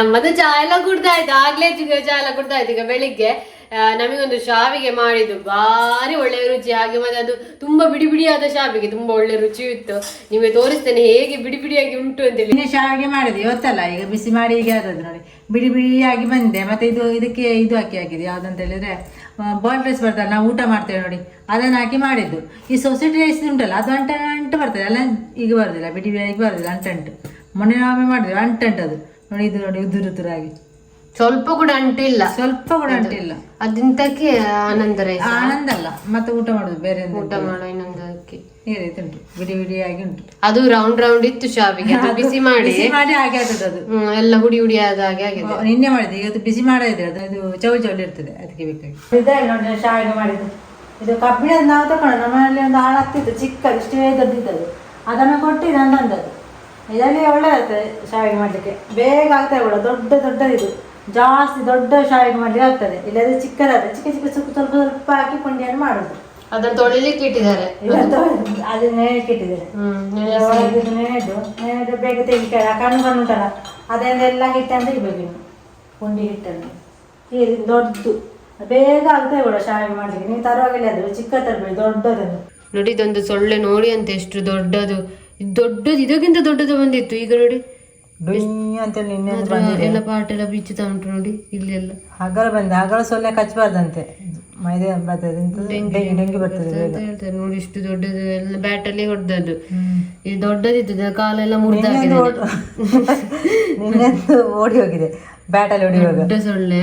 ನಮ್ಮದು ಚಾ ಎಲ್ಲ ಕುಡ್ದಾಯ್ತು ಆಗ್ಲೇ ಚಾ ಎಲ್ಲ ಕುಡ್ದಾಯ್ತು ಈಗ ಬೆಳಿಗ್ಗೆ ನಮಗೊಂದು ಶಾವಿಗೆ ಮಾಡಿದ್ದು. ಭಾರಿ ಒಳ್ಳೆ ರುಚಿ. ಹಾಗೆ ಮತ್ತೆ ಅದು ತುಂಬಾ ಬಿಡಿ ಬಿಡಿಯಾದ ಶಾವಿಗೆ. ತುಂಬಾ ಒಳ್ಳೆ ರುಚಿ ಇತ್ತು. ನಿಮಗೆ ತೋರಿಸ್ತೇನೆ ಹೇಗೆ ಬಿಡಿ ಬಿಡಿಯಾಗಿ ಉಂಟು ಅಂತ ಹೇಳಿ ಶಾವಿಗೆ ಮಾಡಿದೆ. ಇವತ್ತಲ್ಲ, ಈಗ ಬಿಸಿ ಮಾಡಿ ಈಗ ಆದದ್ದು ನೋಡಿ. ಬಿಡಿ ಬಿಡಿಯಾಗಿ ಬಂದೆ. ಮತ್ತೆ ಇದು, ಇದಕ್ಕೆ ಇದು ಹಾಕಿ ಹಾಕಿದೆ. ಯಾವ್ದಂತ ಹೇಳಿದ್ರೆ ಬಾಯ್ಲ್ ರೈಸ್ ಬರ್ತದೆ. ನಾವು ಊಟ ಮಾಡ್ತೇವೆ ನೋಡಿ. ಅದನ್ನು ಹಾಕಿ ಮಾಡಿದ್ದು. ಈ ಸೊಸೈಟಿ ರೈಸ್ ಉಂಟಲ್ಲ, ಅದು ಅಂಟ, ಅಂಟು ಬರ್ತದೆ. ಅಲ್ಲ, ಈಗ ಬರೋದಿಲ್ಲ. ಬಿಡಿ ಬಿಡಿಯಾಗಿ ಬರೋದಿಲ್ಲ. ಅಂಟಂಟು. ಮೊನ್ನೆ ನಾವೇ ಮಾಡಿದ್ವಿ. ಅಂಟಂಟು ಅದು ನೋಡಿ ಇದು ನೋಡಿ ಉದುರು ಉದುರಾಗಿ ಸ್ವಲ್ಪ ಕೂಡ ಅಂಟಿಲ್ಲ. ಸ್ವಲ್ಪ ಕೂಡ ಅಂಟಿಲ್ಲ. ಅದಿಂತಕ್ಕೆ ಆನಂದ ರೈಸ್ ಆನಂದ ಅಲ್ಲ ಮತ್ತೆ ಊಟ ಮಾಡುದು ಬೇರೆ ಊಟ ಮಾಡೋ ಇನ್ನೊಂದಕ್ಕೆ ಈ ರೀತಿ ಉಂಟು ಬಿಡಿ ಬಿಡಿಯಾಗಿ ಉಂಟು. ಅದು ರೌಂಡ್ ರೌಂಡ್ ಇತ್ತು ಶಾವಿಗೆ ಅದು ಬಿಸಿ ಮಾಡಿ. ಬಿಸಿ ಮಾಡಿ ಹಾಗೆ ಆಗ್ತದೆ ಅದು. ಹ್ಮ್, ಎಲ್ಲ ಹುಡಿ ಹುಡಿ ಆದ ಹಾಗೆ ಆಗಿದೆ. ನಿನ್ನೆ ಮಾಡಿದೆ ಇವತ್ತು ಬಿಸಿ ಮಾಡಿದ್ರೆ ಅದು ಅದು ಚೌಳಿ ಚೌಳಿ ಇರ್ತದೆ ಅದಕ್ಕೆ ಬೇಕಾಗಿ. ಇದೆ ನೋಡಿ ಶಾವಿಗೆ ಮಾಡಿದ್ದು. ಇದು ಕಬ್ಬಿಣದ ನಾವು ತಗೊಂಡು ನಮ್ಮಲ್ಲಿ ಒಂದು ಹಾಳಾಗ್ತಿತ್ತು ಚಿಕ್ಕ ಇಷ್ಟೇ ದೊಡ್ಡಿದ್ದದು ಅದನ್ನು ಕೊಟ್ಟು ನಾನು ತಂದದ್ದು ಇದರಲ್ಲಿ ಒಳ್ಳೆದಾಗ್ತದೆ ಶಾವಿಗೆ ಮಾಡಲಿಕ್ಕೆ. ಬೇಗ ಆಗ್ತದೆ ಕೂಡ ದೊಡ್ಡ ದೊಡ್ಡದಿದು ಜಾಸ್ತಿ ದೊಡ್ಡ ಶಾವಿಗೆ ಮಾಡಲಿಕ್ಕೆ ಆಗ್ತದೆ. ಇಲ್ಲದ್ರೆ ಚಿಕ್ಕದಾದ್ರೆ ಚಿಕ್ಕ ಚಿಕ್ಕ ಸ್ವಲ್ಪ ಸ್ವಲ್ಪ ಸ್ವಲ್ಪ ಹಾಕಿ ಪುಂಡಿಯನ್ನು ಮಾಡೋದು. ಅದನ್ನ ತೊಳಿಲಿಕ್ಕೆ ಇಟ್ಟಿದ್ದಾರೆ. ಅದು ನೆನೆಯಕ್ಕೆ ಇಟ್ಟಿದ್ದಾರೆ. ಇದು ನೆನೆದು ನೆನೆದು ಬೇಗ ತೆಗಿತಾರೆ ಆ ಕಣ್ಣು ಕಣ್ಣು ಉಂಟಲ್ಲ ಅದನ್ನೆಲ್ಲ ಹಿಟ್ಟನ್ನು ತೆಗಿಬೇಕು ಇನ್ನು. ಪುಂಡಿ ಹಿಟ್ಟನ್ನು ಈ ದೊಡ್ಡದು ಬೇಗ ಆಗ್ತದೆ ಕೂಡ ಶಾವಿಗೆ ಮಾಡಲಿಕ್ಕೆ. ನೀವು ತರುವಾಗಿಲ್ಲ ಅದು ಚಿಕ್ಕ ತರಬೇಡಿ ದೊಡ್ಡದನ್ನು. ನೋಡಿ ಇದೊಂದು ಸೊಳ್ಳೆ ನೋಡಿ ಅಂತ ಎಷ್ಟು ದೊಡ್ಡದು. ಇದು ದೊಡ್ಡದು ಇದಕ್ಕಿಂತ ದೊಡ್ಡದು ಬಂದಿತ್ತು. ಈಗ ನೋಡಿ. ಅಂತೇಳಿ ನಿನ್ನೆ ಎಲ್ಲ ಪಾಟ್ ಎಲ್ಲ ಬಿಚ್ಚುತ್ತಾ ಉಂಟು ನೋಡಿ ಇಲ್ಲಿ ಎಲ್ಲ ಹಗಲ ಬಂದೆ ಹಗಲ ಸೊಳ್ಳೆ ಕಚ್ಚಬಾರ್ದಂತೆ. ಮೈದೆ ಬರ್ತದೆ? ಡೆಂಗಿ ಡೆಂಗಿ ಬರ್ತದೆ ಅಂತ ಹೇಳ್ತಾರೆ ನೋಡಿ ಇಷ್ಟು ದೊಡ್ಡದು ಎಲ್ಲ ಬ್ಯಾಟಲ್ಲಿ ಹೊಡೆದದ್ದು. ಇದು ದೊಡ್ಡದಿತ್ತು ಕಾಲೆಲ್ಲ ಮುರಿದಾಗಿದೆ ನಿನ್ನೆ ಓಡಿ ಹೋಗಿದೆ ಬ್ಯಾಟಲ್ಲಿ ಓಡಿ ಹೋಗ. ದೊಡ್ಡ ಸೊಳ್ಳೆ.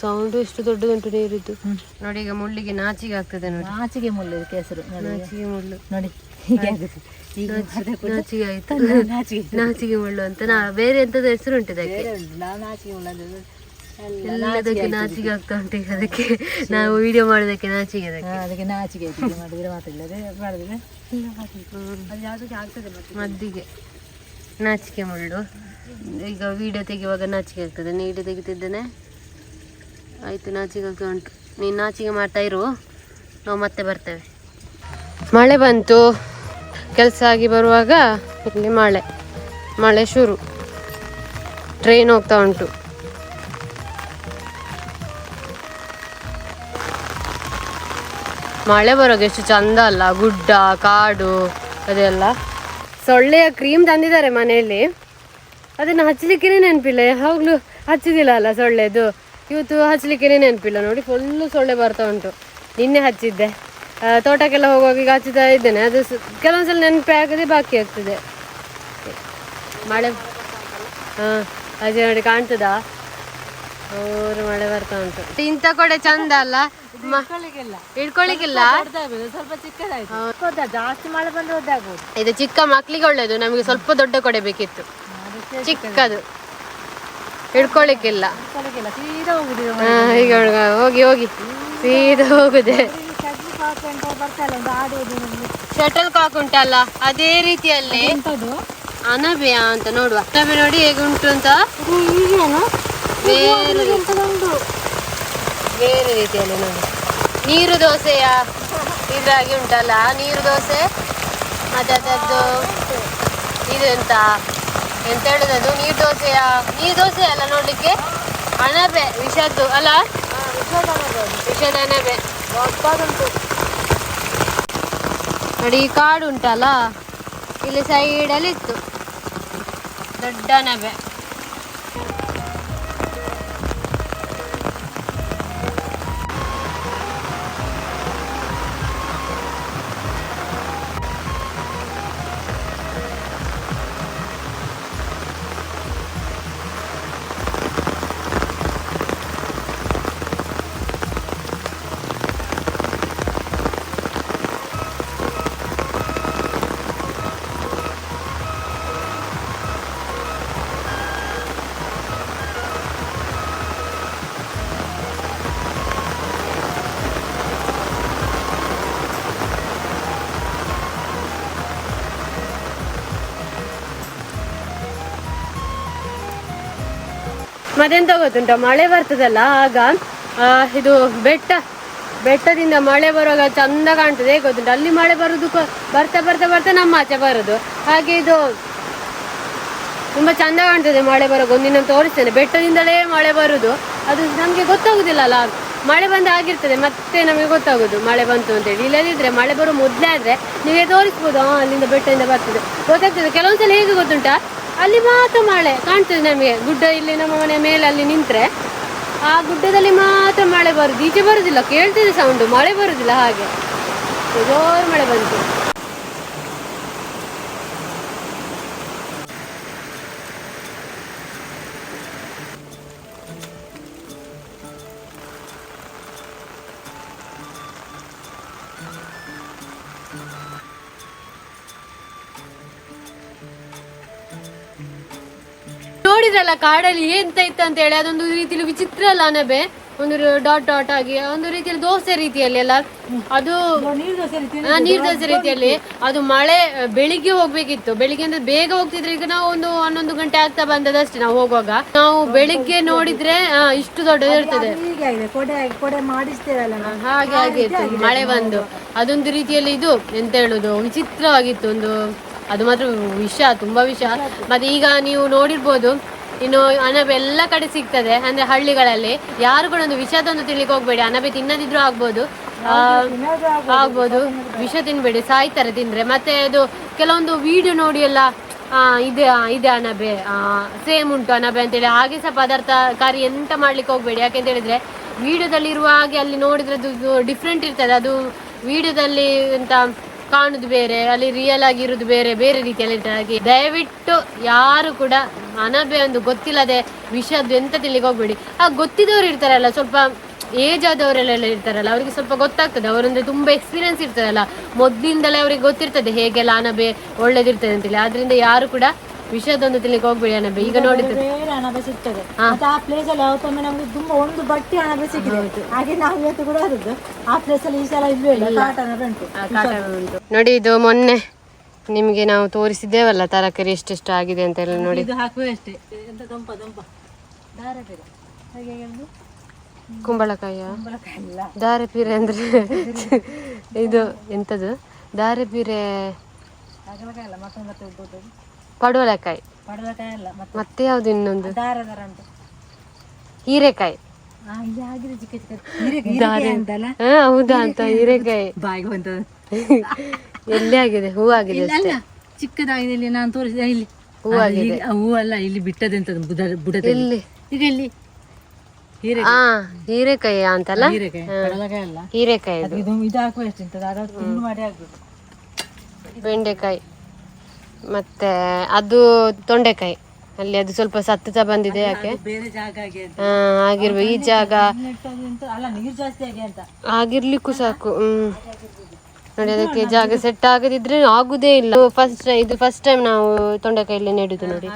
ಸೌಂಡ್ ಎಷ್ಟು ದೊಡ್ಡದುಂಟು ನೀರಿದ್ದು. ನೋಡಿ ಈಗ ಮುಳ್ಳಿಗೆ ನಾಚಿಗೆ ಆಗ್ತದೆ ನೋಡಿ. ನಾಚಿಗೆ ಮುಳ್ಳು ಕೆಸರು. ನೋಡಿ ನಾಚಿಗೆ ಮುಳ್ಳು. ನೋಡಿ ಹೀಗೆ ಆಗುತ್ತೆ ಈಗ ನಾಚಿಗೆ ಆಯ್ತು. ನಾಚಿಗೆ ಮುಳ್ಳು. ಅಂತ. ನಾ ಬೇರೆ ಎಂತದ ಹೆಸರು ಉಂಟು. ಇದಕ್ಕೆ ಎಲ್ಲದಕ್ಕೆ ನಾಚಿಗೆ ಆಗ್ತಾ ಉಂಟು ಈಗ ಅದಕ್ಕೆ. ನಾವು ವಿಡಿಯೋ ಮಾಡೋದಕ್ಕೆ ನಾಚಿಗೆ ಅದಕ್ಕೆ. ಅದಕ್ಕೆ ನಾಚಿಕೆ ಮಾಡಿದ್ರೆ ಮಾಡಿದ್ರೆ ಮಾಡಿದ್ರೆ ಅದು ಯಾವುದಕ್ಕೆ ಆಗ್ತದೆ ಮತ್ತೆ ಮದ್ದಿಗೆ. ನಾಚಿಕೆ ಮುಳ್ಳು. ಈಗ ವಿಡಿಯೋ ತೆಗೆಯುವಾಗ ನಾಚಿಕೆ ಆಗ್ತದೆ. ನೀ ವೀಡಿಯೋ ತೆಗಿತಿದ್ದೇನೆ. ಆಯಿತು ನಾಚಿಕೆ ಆಗ್ತಾ ಉಂಟು. ನೀನು ನಾಚಿಕೆ ಮಾಡ್ತಾ ಇರು. ನಾವು ಮತ್ತೆ ಬರ್ತೇವೆ. ಮಳೆ ಬಂತು. ಕೆಲಸ ಆಗಿ ಬರುವಾಗ ಇಲ್ಲಿ ಮಳೆ. ಮಳೆ ಶುರು. ಟ್ರೈನ್ ಹೋಗ್ತಾ ಉಂಟು. ಮಳೆ ಬರೋದು ಎಷ್ಟು ಚಂದ ಅಲ್ಲ. ಗುಡ್ಡ, ಕಾಡು, ಅದೆಲ್ಲ. ಸೊಳ್ಳೆಯ ಕ್ರೀಮ್ ತಂದಿದ್ದಾರೆ ಮನೆಯಲ್ಲಿ. ಅದನ್ನು ಹಚ್ಚಲಿಕ್ಕೆ ನೆನಪಿಲ್ಲ. ಯಾವಾಗಲೂ ಹಚ್ಚಿದಿಲ್ಲ ಅಲ್ಲ ಸೊಳ್ಳೆದು. ಇವತ್ತು ಹಚ್ಚಲಿಕ್ಕೆ ನೆನಪಿಲ್ಲ ನೋಡಿ ಫುಲ್ಲು ಸೊಳ್ಳೆ ಬರ್ತಾ ಉಂಟು. ನಿನ್ನೆ ಹಚ್ಚಿದ್ದೆ. ತೋಟಕ್ಕೆಲ್ಲ ಹೋಗುವಾಗ ಈಗ ಹಚ್ಚುತ್ತಾ ಇದ್ದೇನೆ. ಅದು ಕೆಲವೊಂದ್ಸಲ ನೆನಪೇ ಆಗದೆ ಬಾಕಿ ಆಗ್ತದೆ. ಮಳೆ ಹಾ ಅದೇ ನೋಡಿ ಕಾಣ್ತದಾ? ಅವರು ಮಳೆ ಬರ್ತಾ ಉಂಟು. ಇಂಥ ಕೊಡೆ ಚಂದ ಅಲ್ಲ? ಇಡ್ಕೊಳ್ಳಿಕ್ಕಿಲ್ಲ ಸ್ವಲ್ಪ ಚಿಕ್ಕದಾಯ್ತು. ಜಾಸ್ತಿ ಮಳೆ ಬಂದ್ರೆ ಇದು ಚಿಕ್ಕ ಮಕ್ಳಿಗೆ ಒಳ್ಳೇದು. ನಮಗೆ ಸ್ವಲ್ಪ ದೊಡ್ಡ ಕೊಡೆ ಬೇಕಿತ್ತು. ಚಿಕ್ಕದು. ಹಿಡ್ಕೊಳ್ಳಿಕ್ಕಿಲ್ಲ ಚಿಕ್ಕದಾಗಿಲ್ಲ ಸೀದಾ ಹೋಗುದು ಹಾ, ಈಗ ಹೋಗಿ ಹೋಗಿ. ಸೀದಾ ಹೋಗುದೆ. ಶಟಲ್ ಕಾಕ್ ಉಂಟಲ್ಲ ಅದೇ ರೀತಿಯಲ್ಲಿ ಎಂತದು? ಅನಬೆ ಅಂತ ನೋಡುವ. ಅನಬೆ ನೋಡಿ ಹೇಗೆ ಉಂಟು ಅಂತ? ಬೇರೆ ರೀತಿಯಲ್ಲಿ ನೋಡಿ. ನೀರು ದೋಸೆಯ ಇದಾಗಿ ಉಂಟಲ್ಲ ನೀರು ದೋಸೆ? ಮತ್ತೆ ಅದರದ್ದು ಇದು ಎಂತ? ಎಂತ ಹೇಳುದದು ನೀರು ದೋಸೆಯ ನೀರು ದೋಸೆ ಅಲ್ಲ ನೋಡ್ಲಿಕ್ಕೆ? ಅಣಬೆ ವಿಷದ್ದು ಅಲ್ಲ? ವಿಷದ ಅಣಬೆ ನೋಡಿ ಕಾಡು ಉಂಟಲ್ಲ ಇಲ್ಲಿ ಸೈಡಲ್ಲಿ ಇತ್ತು ದೊಡ್ಡ ಅಣಬೆ ಮತ್ತೆಂತ ಗೊತ್ತುಂಟ ಮಳೆ ಬರ್ತದಲ್ಲ ಆಗ ಇದು ಬೆಟ್ಟ, ಬೆಟ್ಟದಿಂದ ಮಳೆ ಬರುವಾಗ ಚಂದ ಕಾಣ್ತದೆ ಹೇಗೆ ಗೊತ್ತುಂಟು ಅಲ್ಲಿ ಮಳೆ ಬರುದು ಬರ್ತಾ ಬರ್ತಾ ಬರ್ತಾ ನಮ್ಮ ಆಚೆ ಬರುದು. ಹಾಗೆ ಇದು ತುಂಬಾ ಚಂದ ಕಾಣ್ತದೆ ಮಳೆ ಬರುವಾಗ ಒಂದಿನ ತೋರಿಸ್ತೇನೆ, ಬೆಟ್ಟದಿಂದಲೇ ಮಳೆ ಬರುದು. ಅದು ನಮ್ಗೆ ಗೊತ್ತಾಗುದಿಲ್ಲ ಅಲ್ಲ ಮಳೆ ಬಂದ ಆಗಿರ್ತದೆ ಮತ್ತೆ ನಮಗೆ ಗೊತ್ತಾಗುದು ಮಳೆ ಬಂತು ಅಂತ ಹೇಳಿ ಇಲ್ಲದಿದ್ರೆ ಮಳೆ ಬರೋ ಮೊದ್ಲೇ ಆದ್ರೆ ನೀವೇ ತೋರಿಸ್ಬೋದು ಅಲ್ಲಿಂದ ಬೆಟ್ಟದಿಂದ ಬರ್ತದೆ. ಗೊತ್ತಾಗ್ತದೆ, ಕೆಲವೊಂದ್ಸಲ ಹೇಗೆ ಗೊತ್ತುಂಟಾ ಅಲ್ಲಿ ಮಾತ್ರ ಮಳೆ ಕಾಣ್ತದೆ ನಮಗೆ. ಗುಡ್ಡ ಇಲ್ಲಿ ನಮ್ಮ ಮನೆ ಮೇಲೆ ಅಲ್ಲಿ ನಿಂತ್ರೆ. ಆ ಗುಡ್ಡದಲ್ಲಿ ಮಾತ್ರ ಮಳೆ ಬರುದು. ಈಚೆ ಬರುದಿಲ್ಲ, ಕೇಳ್ತದೆ ಸೌಂಡು ಮಳೆ ಬರುದಿಲ್ಲ ಹಾಗೆ. ಜೋರು ಮಳೆ ಬಂತು. ನೋಡಿದ್ರಲ್ಲ ಕಾಡಲ್ಲಿ ಎಂತ ಇತ್ತು ಅಂತ ಹೇಳಿ ಅದೊಂದು ರೀತಿಯಲ್ಲಿ ವಿಚಿತ್ರ ಅಲ್ಲ ಅನಬೆ ಒಂದು ಡಾಟ್ ಡಾಟ್ ಆಗಿ ಒಂದು ರೀತಿಯಲ್ಲಿ ದೋಸೆ ರೀತಿಯಲ್ಲಿ ಅಲ್ಲ ಅದು ನೀರು ದೋಸೆ ರೀತಿಯಲ್ಲಿ ಅದು ಮಳೆ ಬೆಳಿಗ್ಗೆ ಹೋಗ್ಬೇಕಿತ್ತು. ಬೆಳಿಗ್ಗೆ ಅಂದ್ರೆ ಬೇಗ ಹೋಗ್ತಿದ್ರೆ ಈಗ ನಾವು ಒಂದು ಹನ್ನೊಂದು ಗಂಟೆ ಆಗ್ತಾ ಬಂದದಷ್ಟೇ ನಾವು ಹೋಗುವಾಗ. ನಾವು ಬೆಳಿಗ್ಗೆ ನೋಡಿದ್ರೆ ಇಷ್ಟು ದೊಡ್ಡದಿರ್ತದೆ ಹಾಗೆ ಆಗಿತ್ತು ಮಳೆ ಬಂದು. ಅದೊಂದು ರೀತಿಯಲ್ಲಿ ಇದು ಎಂತ ಹೇಳುದು ವಿಚಿತ್ರವಾಗಿತ್ತು ಒಂದು ಅದು ಮಾತ್ರ ವಿಷ ತುಂಬಾ ವಿಷ. ಮತ್ತೆ ಈಗ ನೀವು ನೋಡಿರ್ಬೋದು ಇನ್ನು ಅಣಬೆ ಎಲ್ಲ ಕಡೆ ಸಿಗ್ತದೆ, ಅಂದ್ರೆ ಹಳ್ಳಿಗಳಲ್ಲಿ. ಯಾರು ಕೂಡ ಒಂದು ವಿಷದೊಂದು ತಿನ್ಲಿಕ್ಕೆ ಹೋಗ್ಬೇಡಿ. ಅಣಬೆ ತಿನ್ನದಿದ್ರು ಆಗ್ಬೋದು. ಆಗ್ಬೋದು. ವಿಷ ತಿನ್ಬೇಡಿ, ಸಾಯ್ತಾರೆ ತಿಂದ್ರೆ. ಮತ್ತೆ ಅದು ಕೆಲವೊಂದು ವಿಡಿಯೋ ನೋಡಿ ಎಲ್ಲ ಇದೆ ಇದೆ ಅಣಬೆ ಸೇಮ್ ಉಂಟು ಅಣಬೆ ಅಂತೇಳಿ. ಹಾಗೆ ಸಹ ಪದಾರ್ಥ ಕಾರಿ ಎಂತ ಮಾಡ್ಲಿಕ್ಕೆ ಹೋಗ್ಬೇಡಿ. ಯಾಕೆಂತ ಹೇಳಿದ್ರೆ ವಿಡಿಯೋದಲ್ಲಿ ಇರುವ ಹಾಗೆ ಅಲ್ಲಿ ನೋಡಿದ್ರೆ ಅದು ಡಿಫ್ರೆಂಟ್ ಇರ್ತದೆ. ಅದು ವಿಡಿಯೋದಲ್ಲಿ ಎಂತ ಕಾಣುದು ಬೇರೆ, ಅಲ್ಲಿ ರಿಯಲ್ ಆಗಿ ಇರುದು ಬೇರೆ ಬೇರೆ ರೀತಿಯಲ್ಲಿ ಇರ್ತದೆ. ದಯವಿಟ್ಟು ಯಾರು ಕೂಡ ಅನಬೆ ಒಂದು ಗೊತ್ತಿಲ್ಲದೆ ವಿಷದ್ದು ಎಂತ ತಿಳಿಗೆ ಹೋಗ್ಬೇಡಿ. ಆ ಗೊತ್ತಿದ್ದವ್ರು ಇರ್ತಾರಲ್ಲ ಸ್ವಲ್ಪ ಏಜ್ ಆದವರೆಲ್ಲ ಇರ್ತಾರಲ್ಲ ಅವರಿಗೆ ಸ್ವಲ್ಪ ಗೊತ್ತಾಗ್ತದೆ. ಅವರಂದ್ರೆ ತುಂಬಾ ಎಕ್ಸ್ಪೀರಿಯನ್ಸ್ ಇರ್ತದಲ್ಲ. ಮೊದ್ಲಿಂದಲೇ ಅವ್ರಿಗೆ ಗೊತ್ತಿರ್ತದೆ ಹೇಗೆಲ್ಲ ಅನಬೆ ಒಳ್ಳೇದಿರ್ತದೆ ಅಂತೇಳಿ ಆದ್ರಿಂದ ಯಾರು ಕೂಡ ವಿಷದೊಂದು ತಿಳಿಗೆ ಹೋಗ್ಬೇಡಿ ಅನಬೆ ಈಗ ನೋಡಿದ್ರೆ ಅಣಬೆ ಸಿಗ್ತದೆ. ಆ ಪ್ಲೇಸ್ ಅಲ್ಲಿ ಯಾವತ್ತೊಮ್ಮೆ ನಮ್ಗೆ ತುಂಬಾ ಒಂದು ಬಟ್ಟಿ ಅಣಬೆ ಸಿಕ್ಕಿದೆ. ಹಾಗೆ ನಾವು ಇವತ್ತು ಕೂಡ ಆ ಪ್ಲೇಸ್ ಅಲ್ಲಿ ಈ ಸಲ ಇಲ್ಲ? ಕಾಟ ಉಂಟು. ನೋಡಿ ಇದು ಮೊನ್ನೆ ನಿಮಗೆ ನಾವು ತೋರಿಸಿದ್ದೇವಲ್ಲ ತರಕಾರಿ ಎಷ್ಟೆಷ್ಟು ಆಗಿದೆ ಅಂತ ಎಲ್ಲ ನೋಡಿ. ಇದು ಹಾಕುವೆ ಅಷ್ಟೇ. ಎಂತ ದೊಂಪ ದೊಂಪ ದಾರ ಬೇರೆ ಹಾಗೆ ಹೇಳುದು ಕುಂಬಳಕಾಯ. ಕುಂಬಳಕಾಯಿ ಪೀರೆ ಅಂದ್ರೆ ಇದು ಎಂತದು? ದಾರೆ ಪೀರೆ ಪಡವಲಕಾಯಿ. ಮತ್ತೆ ಯಾವ್ದು ಇನ್ನೊಂದು? ದಾರ ದಾರ. ಹೀರೆಕಾಯಿ ಹೌದಾ ಅಂತ ಹೀರೆಕಾಯಿ ಎಲ್ಲಿ ಆಗಿದೆ? ಹೂ ಆಗಿದೆ ಅಲ್ಲ ಚಿಕ್ಕದಾಗಿದೆ ಇಲ್ಲಿ ನಾನು ತೋರಿಸಿದೆ ಇಲ್ಲಿ. ಹೂ ಆಗಿದೆ. ಹೂ ಅಲ್ಲ ಇಲ್ಲಿ ಬಿಟ್ಟದೆಂತದ್ದು ಬುಡ ಬುಡದಲ್ಲಿ. ಇಲ್ಲಿ ಈಗ ಇಲ್ಲಿ ಹೀರೆಕಾಯಿ. ಅಂತಲ್ಲ? ಹೀರೆಕಾಯಿ ಅಲ್ಲ. ಹೀರೆಕಾಯಿ ಇದು ಇದು ಹಾಕುವ ಎಷ್ಟು ಇಂತದ್ದು ಅದಾದ್ರು ತುಂಡು ಮಾಡಿ ಹಾಕ್ಬೇಕು. ಬೆಂಡೆಕಾಯಿ. ಮತ್ತೆ ಅದು ತೊಂಡೆಕಾಯಿ. ಅಲ್ಲಿ ಅದು ಸ್ವಲ್ಪ ಸತ್ತುತ್ತಾ ಬಂದಿದೆ ಯಾಕೆ? ಅದು ಬೇರೆ ಜಾಗ ಆಗಿ ಅಂತ. ಹಾ ಆಗಿರ್ಬೋದು ಈ ಜಾಗ. ಅಂತ. ಆಗಿರ್ಲಿಕ್ಕೂ ಸಾಕು ಹ್ಮ್. ನೋಡಿ ಅದಕ್ಕೆ ಜಾಗ ಸೆಟ್ ಆಗದಿದ್ರೆ ಆಗುದೇ ಇಲ್ಲ. ಫಸ್ಟ್ ಇದು ಫಸ್ಟ್ ಟೈಮ್ ನಾವು ತೊಂಡೆಕಾಯಲ್ಲಿ ನೆಡುದು ನೋಡಿ.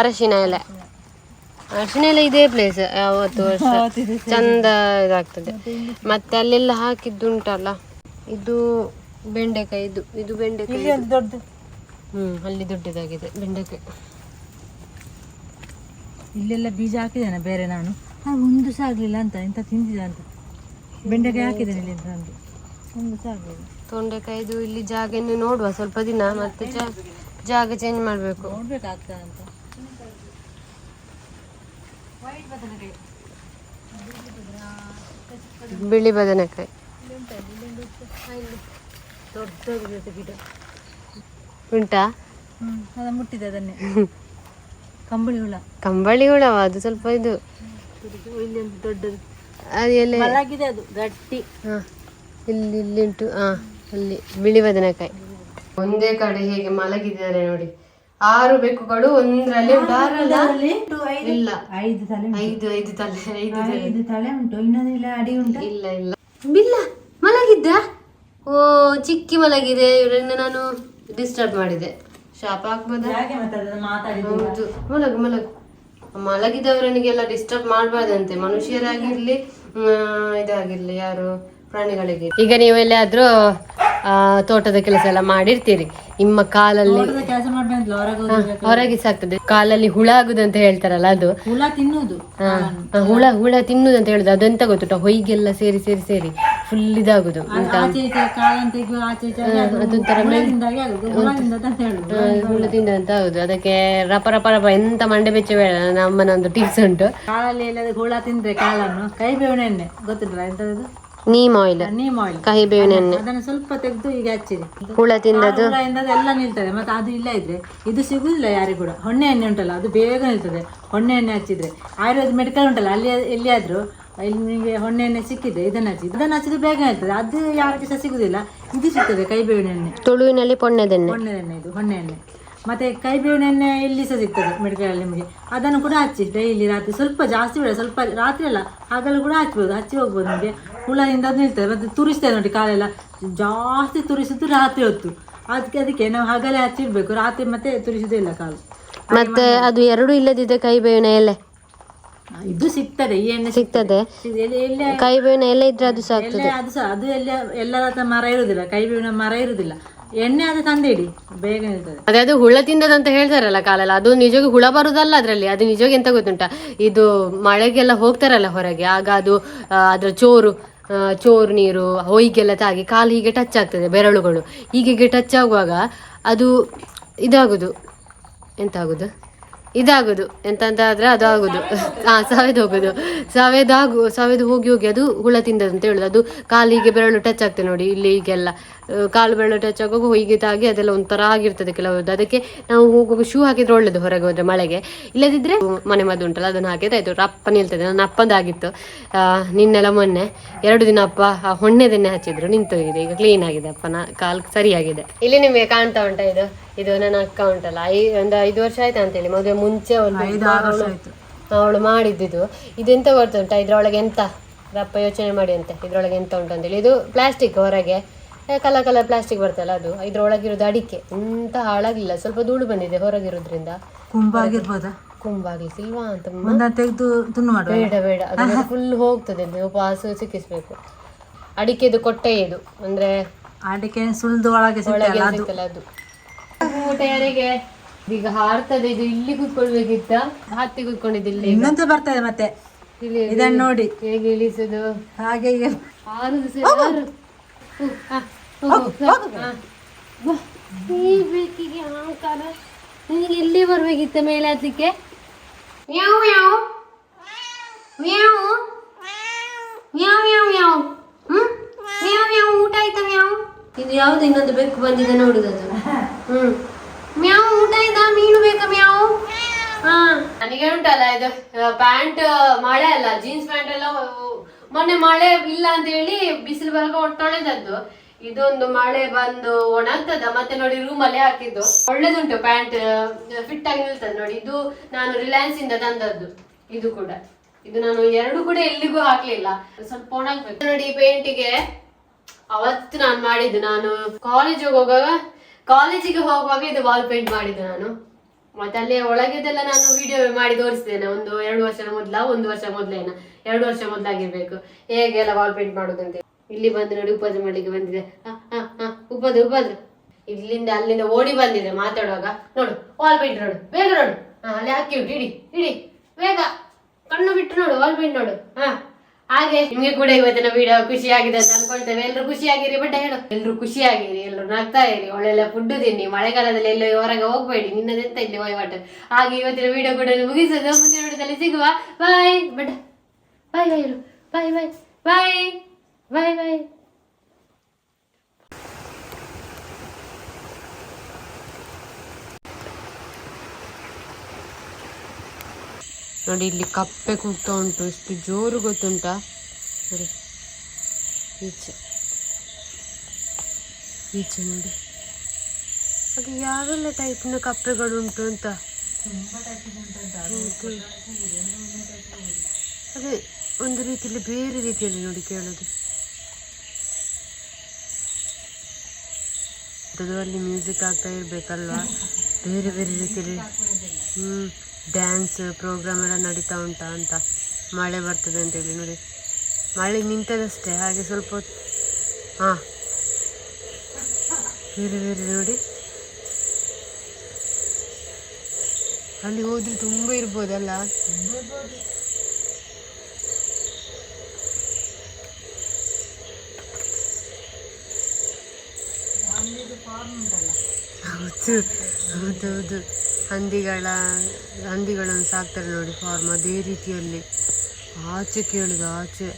ಅರಶಿನ ಎಲೆ. ಅರಶಿನ ಎಲೆ ಇದೇ ಪ್ಲೇಸ್ ಯಾವತ್ತು ವರ್ಷ. ಚಂದ ಇದಾಗ್ತದೆ. ಮತ್ತೆ ಅಲ್ಲೆಲ್ಲ ಹಾಕಿದ್ದುಂಟಲ್ಲ ಇದು ಬೆಂಡೆಕಾಯಿ ಇದು ಇದು ಬೆಂಡೆಕಾಯಿ. ಹ್ಮ್ ಅಲ್ಲಿ ದೊಡ್ಡದಾಗಿದೆ ಬೆಂಡೆಕಾಯಿ. ಇಲ್ಲೆಲ್ಲ ಬೀಜ ಹಾಕಿದ್ದೇನೆ ಬೇರೆ ನಾನು. ಒಂದು ಸಹ ಆಗ್ಲಿಲ್ಲ ಅಂತ ಎಂತ ತಿಂದಿದೆ ಅಂತ. ಬೆಂಡೆಕಾಯಿ ಹಾಕಿದ್ದೇನೆ ಇಲ್ಲಿ ಒಂದು ಒಂದು ಸಾಕು. ತೊಂಡೆಕಾಯಿದು ಇಲ್ಲಿ ಜಾಗ ಇನ್ನು ನೋಡುವ ಸ್ವಲ್ಪ ದಿನ ಮತ್ತೆ ಜಾ- ಜಾಗ ಚೇಂಜ್ ಮಾಡ್ಬೇಕು. ನೋಡ್ಬೇಕಾಗ್ತದೆ ಅಂತ. ಬಿಳಿ ಬದನೆಕಾಯಿ. ದೊಡ್ಡದಾಗಿದೆ ಗಿಡ ಉಂಟಾ? ಹ್ಮ್ ಅದ ಮುಟ್ಟಿದೆ ಅದನ್ನೇ. ಕಂಬಳಿ ಹುಳ. ಕಂಬಳಿ ಹುಳವಾ ಅದು ಸ್ವಲ್ಪ ಇದು. ಇಲ್ಲಿ ಒಂದು ದೊಡ್ಡದು ಅದು ಎಲೆ. ಮಲಗಿದೆ ಅದು ಗಟ್ಟಿ. ಹಾಂ ಇಲ್ಲಿ ಇಲ್ಲಿ ಉಂಟು ಹಾ ಅಲ್ಲಿ ಬಿಳಿ ಬದನೆಕಾಯಿ. ಒಂದೇ ಕಡೆ ಹೇಗೆ ಮಲಗಿದ್ದಾರೆ ನೋಡಿ. ಆರು ಬೆಕ್ಕುಗಳು ಒಂದ್ರಲ್ಲಿ ಉಂಟು. ಇಲ್ಲ. ಐದು ತಲೆ. ಐದು ಐದು ತಲೆ ಐದು ತಲೆ. ಐದು ತಲೆ ಉಂಟು. ಇನ್ನೊಂದು ಇಲ್ಲ ಅಡಿ ಉಂಟು? ಇಲ್ಲ ಇಲ್ಲ. ಬಿಲ್ಲ ಮಲಗಿದ್ದ ಓ ಚಿಕ್ಕಿ ಮಲಗಿದೆ. ಇವರನ್ನ ನಾನು ಡಿಸ್ಟರ್ಬ್ ಮಾಡಿದೆ. ಶಾಪ ಹಾಕ್ಬೋದಾ? ಮಲಗು ಮಲಗು. ಮಲಗಿದವರನಿಗೆಲ್ಲ ಡಿಸ್ಟರ್ಬ್ ಮಾಡಬಾರ್ದಂತೆ. ಮನುಷ್ಯರಾಗಿರ್ಲಿ ಆ, ಇದಾಗಿರ್ಲಿ ಯಾರು ಪ್ರಾಣಿಗಳಿಗೆ. ಈಗ ನೀವು ಎಲ್ಲಾದ್ರೂ ಆ, ತೋಟದ ಕೆಲಸ ಎಲ್ಲ ಮಾಡಿರ್ತೀರಿ. ನಿಮ್ಮ ಕಾಲಲ್ಲಿ ಹೊರಗೆ ಸಾಕ್ತದೆ. ಕಾಲಲ್ಲಿ ಹುಳ ಆಗುದಂತ ಹೇಳ್ತಾರಲ್ಲ ಅದು. ಹುಳ ತಿನ್ನುದು. ಹುಳ ಹುಳ ತಿನ್ನುದು ಅಂತ ಹೇಳುದು. ಅದೆಂತ ಗೊತ್ತುಂಟ? ಹೊಯ್ಗೆಲ್ಲ ಸೇರಿ ಸೇರಿ ಸೇರಿ. ಫುಲ್ ಇದಾಗುದು. ಆಗುದು ಹುಳದಿಂದ ಅಂತ ಹೌದು ಅದಕ್ಕೆ ರಪ ರಪ ರಪ ಎಂತ ಮಂಡೆ ಬೆಚ್ಚ ಬೇಡ. ನಮ್ಮನ ಒಂದು ಟಿಪ್ಸ್ ಉಂಟು. ಕಾಲಲ್ಲಿ ಎಲ್ಲಾದ್ರೂ ಹುಳ ತಿಂದ್ರೆ ಕಾಲನ್ನು ಕೈ ಬೇವಿನ ಎಣ್ಣೆ. ಗೊತ್ತಿಲ್ಲ ಎಂತದ್ದು? ನೀಮ್ ಆಯಿಲ್ ನೀಮ್ ಆಯಿಲ್ ಕಹಿ ಬೇವಿನ ಎಣ್ಣೆ. ಅದನ್ನು ಸ್ವಲ್ಪ ತೆಗೆದು ಈಗ ಹಚ್ಚಿರಿ. ಹುಳ ಇಂದದ್ದು ಎಲ್ಲ ನಿಲ್ತದೆ. ಮತ್ತೆ ಅದು ಇಲ್ಲ ಇದ್ರೆ ಇದು ಸಿಗುದಿಲ್ಲ ಯಾರಿಗೂ ಕೂಡ. ಹೊಣ್ಣೆ ಎಣ್ಣೆ ಉಂಟಲ್ಲ ಅದು ಬೇಗ ನಿಲ್ತದೆ. ಹೊಣ್ಣೆ ಎಣ್ಣೆ ಹಚ್ಚಿದ್ರೆ. ಆಯುರ್ವೇದ ಮೆಡಿಕಲ್ ಉಂಟಲ್ಲ ಅಲ್ಲಿ ಎಲ್ಲಿಯಾದ್ರೂ ಇಲ್ಲಿ ನಿಮಗೆ ಹೊಣ್ಣೆ ಎಣ್ಣೆ ಸಿಕ್ಕಿದೆ ಇದನ್ನ ಹಚ್ಚಿ ಇದನ್ನ ಹಚ್ಚಿದ್ರೆ ಬೇಗ ಇರ್ತದೆ ಅದು ಯಾರಿಗೆ ಸಹ ಸಿಗುದಿಲ್ಲ. ಇದು ಸಿಗ್ತದೆ ಕೈಬೇವಿನ ಎಣ್ಣೆ. ತುಳುವಿನಲ್ಲಿ ಪೊಣ್ಣೆದೆಣ್ಣೆ ಹೊಣ್ಣೆ ಎಣ್ಣೆ ಇದು ಹೊಣ್ಣೆ ಎಣ್ಣೆ. ಮತ್ತೆ ಕೈಬೇವಿನ ಎಣ್ಣೆ ಇಲ್ಲಿ ಸಹ ಸಿಗ್ತದೆ ಮೆಡಿಕಲ್ ನಿಮಗೆ. ಅದನ್ನು ಕೂಡ ಹಚ್ಚಿ ಡೈಲಿ ರಾತ್ರಿ ಸ್ವಲ್ಪ ಜಾಸ್ತಿ ಬೇಡ ಸ್ವಲ್ಪ ರಾತ್ರಿ ಅಲ್ಲ ಹಗಲು ಕೂಡ ಹಚ್ಬೋದು ಹಚ್ಚಿ ಹೋಗ್ಬೋದು ನಿಮಗೆ. ಹುಳದಿಂದ ಅದು ನಿಲ್ತದೆ ಮತ್ತೆ ತುರಿಸ್ತೇವೆ ನೋಡಿ ಕಾಲೆಲ್ಲ. ಜಾಸ್ತಿ ತುರಿಸಿದ್ದು ರಾತ್ರಿ ಹೊತ್ತು. ಅದಕ್ಕೆ ಅದಕ್ಕೆ ನಾವು ಹಗಲೇ ಹಚ್ಚಿಡ್ಬೇಕು ರಾತ್ರಿ ಮತ್ತೆ ತುರಿಸುದೇ ಇಲ್ಲ ಕಾಲು. ಮತ್ತೆ ಅದು ಎರಡು ಇಲ್ಲದಿದ್ದರೆ ಕೈ ಬೇವಿನ ಎಲೆ. ಇದು ಸಿಗ್ತದೆ ಈ ಎಣ್ಣೆ ಸಿಗ್ತದೆ. ಕೈಬೇವಿನ ಕೈ ಬೇವಿನ ಎಲೆ ಇದ್ರೆ ಅದು ಸಾಕ್ತದೆ ಎಲ್ಲೇ ಅದು ಸಹ ಅದು ಎಲ್ಲ ಎಲ್ಲರ ಮರ ಇರುದಿಲ್ಲ ಕೈ ಬೇವಿನ ಮರ ಇರುದಿಲ್ಲ. ಎಣ್ಣೆ ಅದು ತಂದಿಡಿ ಬೇಗ ಇರ್ತದೆ. ಅದೇ ಅದು ಹುಳ ತಿಂದದಂತ ಹೇಳ್ತಾರಲ್ಲ ಕಾಲಲ್ಲ ಅದು ನಿಜವಾಗಿ ಹುಳ ಬರುದಲ್ಲ ಅದರಲ್ಲಿ ಅದು ನಿಜವಾಗಿ ಎಂತ ಗೊತ್ತುಂಟ? ಇದು ಮಳೆಗೆಲ್ಲ ಹೋಗ್ತಾರಲ್ಲ ಹೊರಗೆ ಆಗ ಅದು ಅದ್ರ ಚೋರು ಚೋರು ನೀರು ಹೊಯ್ಗೆಲ್ಲ ತಾಗಿ ಕಾಲು ಹೀಗೆ ಟಚ್ ಆಗ್ತದೆ ಬೆರಳುಗಳು. ಹೀಗೆ ಟಚ್ ಆಗುವಾಗ ಅದು ಇದಾಗುದು. ಎಂತ ಆಗುದು? ಇದಾಗುದು. ಎಂತಂತಾದ್ರೆ ಅದು ಆಗುದು. ಹಾ ಸವೆದು ಹೋಗುದು. ಸವೆದಾಗು ಸವೆದು ಹೋಗಿ ಹೋಗಿ ಅದು ಹುಳ ತಿಂದದ್ದು ಅಂತ ಹೇಳುದು. ಅದು ಕಾಲಿಗೆ ಬೆರಳು ಟಚ್ ಆಗ್ತದೆ ನೋಡಿ, ಇಲ್ಲಿ ಹೀಗೆಲ್ಲ. ಕಾಲು ಬೆರಳು ಟಚ್ ಆಗುವಾಗ ಹೊಯ್ಗೆ ತಾಗಿ ಅದೆಲ್ಲ ಒಂಥರ ಆಗಿರ್ತದೆ ಕೆಲವೊಂದು. ಅದಕ್ಕೆ ನಾವು ಹೋಗುವಾಗ ಶೂ ಹಾಕಿದ್ರೆ ಒಳ್ಳೇದು ಹೊರಗೆ ಹೋದ್ರೆ ಮಳೆಗೆ. ಇಲ್ಲದಿದ್ರೆ ಮನೆ ಮದ್ದು ಉಂಟಲ್ಲ, ಅದನ್ನ ಹಾಕಿದ್ರೆ ಆಯ್ತು. ರಪ್ಪ ನಿಲ್ತದೆ ನನ್ನ ಅಪ್ಪಂದಾಗಿತ್ತು. ನಿನ್ನೆಲ್ಲ ಮೊನ್ನೆ ಎರಡು ದಿನ ಅಪ್ಪ ಹೊಣ್ಣೆದನ್ನೇ ಹಚ್ಚಿದ್ರು ನಿಂತು ಹೋಗಿದೆ ಈಗ ಕ್ಲೀನ್ ಆಗಿದೆ ಅಪ್ಪನ, ಕಾಲು ಸರಿಯಾಗಿದೆ. ಇಲ್ಲಿ ನಿಮಗೆ ಕಾಣ್ತಾ ಉಂಟಾ ಇದು? ಇದು ನನ್ನ ಅಕ್ಕ ಉಂಟಲ್ಲ ಐ ಒಂದು ಐದು ವರ್ಷ ಆಯ್ತಾ ಅಂತೇಳಿ ಮದುವೆ ಮುಂಚೆ ಒಂದು ಅವಳು ಮಾಡಿದ್ದಿದ್ದು ಇದೆಂತ ಗೊತ್ತುಂಟ ಇದ್ರೊಳಗೆ ಎಂತ? ರಪ್ಪ ಯೋಚನೆ ಮಾಡಿ ಅಂತ ಇದ್ರೊಳಗೆ ಎಂತ ಉಂಟು ಅಂತೇಳಿ. ಇದು ಪ್ಲಾಸ್ಟಿಕ್ ಹೊರಗೆ ಕಲರ್ ಕಲರ್ ಪ್ಲಾಸ್ಟಿಕ್ ಬರ್ತಲ್ಲ ಅದು ಇದ್ರೊಳಗಿರೋದು ಅಡಿಕೆ. ಎಂತ ಹಾಳಾಗಿಲ್ಲ ಸ್ವಲ್ಪ ಧೂಳು ಬಂದಿದೆ ಹೊರಗಿರೋದ್ರಿಂದ ಕುಂಬಾಗಿರ್ಬೋದಾ ಕುಂಬಾಗ್ಲಿಕ್ಕಿಲ್ವಾ ಅಂತ ತೆಗೆದು ಬೇಡ ಬೇಡ. ಅದು ಫುಲ್ ಹೋಗ್ತದೆ ಉಪವಾಸ ಸಿಕ್ಕಿಸ್ಬೇಕು. ಅಡಿಕೆದು ಕೊಟ್ಟೆ ಇದು ಅಂದ್ರೆ ಅಡಿಕೆ ಸುಳ್ದು ಒಳಗೆ ಅದು. ಸಿಕ್ಕಲ್ಲ ಅದು ಊಟ ಯಾರಿಗೆ ಈಗ ಹಾರ್ತದೆ ಇದು ಇಲ್ಲಿ ಕೂತ್ಕೊಳ್ಬೇಕಿತ್ತ? ಹತ್ತಿ ಇಲ್ಲಿ ಇನ್ನೊಂದು ಬರ್ತದೆ ಮತ್ತೆ. ಇಲ್ಲಿ ಇದನ್ನ ನೋಡಿ. ಹೇಗೆ ಇಳಿಸುದು? ಹಾಗೆ ಆರು. ಬಾ. ಈ ಬೆಕ್ಕಿಗೆ ಆಕಾರ ನಿನಗೆ ಎಲ್ಲಿ ಬರ್ಬೇಕಿತ್ತ ಮೇಲೆ ಹತ್ಲಿಕ್ಕೆ ಮ್ಯಾವ್ ಮ್ಯಾವ್. ಮ್ಯಾವ್. ಮ್ಯಾವ್ ಮ್ಯಾವ್ ಮ್ಯಾವ್. ಹ್ಮ್? ಮ್ಯಾವ್. ಊಟ ಆಯ್ತಾ ಮ್ಯಾವ್? ಇದು ಯಾವ್ದು ಇನ್ನೊಂದು ಬೆಕ್ಕು ಬಂದಿದೆ ನೋಡುದದು ಹ್ಮ್. ಮ್ಯಾವ್ ಊಟ ಇದ ಮೀನು ಬೇಕಾ ಮ್ಯಾವ್? ಹಾ. ನನಗೆ ಉಂಟಲ್ಲ ಇದು ಪ್ಯಾಂಟ್ ಮಳೆ ಅಲ್ಲ ಜೀನ್ಸ್ ಪ್ಯಾಂಟ್ ಎಲ್ಲ ಮೊನ್ನೆ ಮಳೆ ಇಲ್ಲ ಅಂತ ಹೇಳಿ ಬಿಸಿಲು ಬರಕ ತೊಳೆದದ್ದು. ಇದೊಂದು ಮಳೆ ಬಂದು ಒಣಗ್ತದ ಮತ್ತೆ ನೋಡಿ ರೂಮ್ ಅಲ್ಲಿ ಹಾಕಿದ್ದು. ಒಳ್ಳೇದುಂಟು ಪ್ಯಾಂಟ್ ಫಿಟ್ ಆಗಿ ನಿಲ್ತದೆ ನೋಡಿ. ಇದು ನಾನು ರಿಲಯನ್ಸ್ ಇಂದ ತಂದದ್ದು ಇದು ಕೂಡ. ಇದು ನಾನು ಎರಡು ಕೂಡ ಎಲ್ಲಿಗೂ ಹಾಕ್ಲಿಲ್ಲ. ಸ್ವಲ್ಪ ಒಣಗ್ಬೇಕು. ನೋಡಿ ಪೇಂಟಿಗೆ ಅವತ್ತು ನಾನು ಮಾಡಿದ್ದು ನಾನು ಕಾಲೇಜಿಗೆ ಹೋಗುವಾಗ ಕಾಲೇಜಿಗೆ ಹೋಗುವಾಗ ಇದು ವಾಲ್ ಪೇಂಟ್ ಮಾಡಿದ್ದು ನಾನು. ಮತ್ತೆ ಅಲ್ಲಿ ಒಳಗೆದೆಲ್ಲ ನಾನು ವಿಡಿಯೋ ಮಾಡಿ ತೋರಿಸಿದ್ದೇನೆ ಒಂದು ಎರಡು ವರ್ಷದ ಮೊದ್ಲ, ಒಂದು ವರ್ಷ ಮೊದ್ಲೇನ ಎರಡು ವರ್ಷ ಮೊದ್ಲಾಗಿರ್ಬೇಕು. ಹೇಗೆ ಎಲ್ಲ ವಾಲ್ ಪೇಂಟ್ ಮಾಡುದಂತೆ ಇಲ್ಲಿ ಬಂದು ನೋಡಿ ಉಪದ್ರ ಮಾಡ್ಲಿಕ್ಕೆ ಬಂದಿದೆ. ಉಪದ್ರ ಉಪದ್ರ. ಇಲ್ಲಿಂದ ಅಲ್ಲಿಂದ ಓಡಿ ಬಂದಿದೆ ಮಾತಾಡುವಾಗ. ನೋಡು ವಾಲ್ ಪೇಂಟ್ ನೋಡು, ಬೇಗ ನೋಡು. ಹಾ, ಅಲ್ಲಿ ಹಾಕಿ ಇಡಿ ಇಡಿ ಬೇಗ. ಕಣ್ಣು ಬಿಟ್ಟು ನೋಡು ವಾಲ್ ಪೇಂಟ್ ನೋಡು. ಹಾ. ಹಾಗೆ ನಿಮ್ಗೆ ಕೂಡ ಇವತ್ತಿನ ವಿಡಿಯೋ ಖುಷಿ ಆಗಿದೆ ಅಂತ ಅನ್ಕೊಳ್ತೇವೆ. ಎಲ್ಲರೂ ಖುಷಿಯಾಗಿರಿ ಬಟ್ ಹೇಳು. ಎಲ್ಲರೂ ಖುಷಿಯಾಗಿರಿ ಎಲ್ಲರೂ ನಗ್ತಾ ಇರಿ. ಒಳ್ಳೆಲ್ಲ ಫುಡ್ ತಿನ್ನಿ. ಮಳೆಗಾಲದಲ್ಲಿ ಎಲ್ಲೋ ಹೊರಗೆ ಹೋಗ್ಬೇಡಿ. ನಿನ್ನದೆಂತ ಇಲ್ಲಿ ವಹಿವಾಟು? ಹಾಗೆ ಇವತ್ತಿನ ವಿಡಿಯೋ ಕೂಡ ಮುಗಿಸೋದು. ಮುಂದಿನ ವಿಡಿಯೋದಲ್ಲಿ ಸಿಗುವ. ಬಾಯ್ ಬಾಯ್ ಬಾಯ್ ಬಾಯ್ ಬಾಯ್ ಬಾಯ್ ಬಾಯ್ ಬಾಯ್ ನೋಡಿ ಇಲ್ಲಿ ಕಪ್ಪೆ ಕೂಗ್ತಾ ಉಂಟು. ಎಷ್ಟು ಜೋರು ಗೊತ್ತುಂಟಾ? ನೋಡಿ ಈಚೆ. ಈಚೆ ನೋಡಿ. ಹಾಗೆ ಯಾವೆಲ್ಲ ಟೈಪ್ನ ಕಪ್ಪೆಗಳು ಉಂಟು ಅಂತ. ಅದೇ. ಒಂದು ರೀತಿಯಲ್ಲಿ ಬೇರೆ ರೀತಿಯಲ್ಲಿ ನೋಡಿ ಕೇಳೋದು. ಅದರಲ್ಲಿ ಅಲ್ಲಿ ಮ್ಯೂಸಿಕ್ ಆಗ್ತಾ ಇರಬೇಕಲ್ವಾ? ಬೇರೆ ಬೇರೆ ರೀತಿಯಲ್ಲಿ. ಹ್ಮ್. ಡ್ಯಾನ್ಸ್ ಪ್ರೋಗ್ರಾಮ್ ಎಲ್ಲ ನಡೀತಾ ಉಂಟಾ ಅಂತ ಮಳೆ ಬರ್ತದೆ ಅಂತೇಳಿ ನೋಡಿ. ಮಳೆ ನಿಂತದಷ್ಟೇ ಹಾಗೆ ಸ್ವಲ್ಪ ಹೊತ್ತು. ಹಾಂ. ಬೇರೆ ಬೇರೆ ನೋಡಿ. ಅಲ್ಲಿ ಹೋದ್ರೆ ತುಂಬ ಇರ್ಬೋದಲ್ಲ ಹೌದು ಹೌದೌದು ಹಂದಿಗಳ ಹಂದಿಗಳನ್ನು ಸಾಕ್ತಾರೆ ನೋಡಿ ಫಾರ್ಮ್ ಅದೇ ರೀತಿಯಲ್ಲಿ. ಆಚೆ ಕೇಳಿದ ಆಚೆ.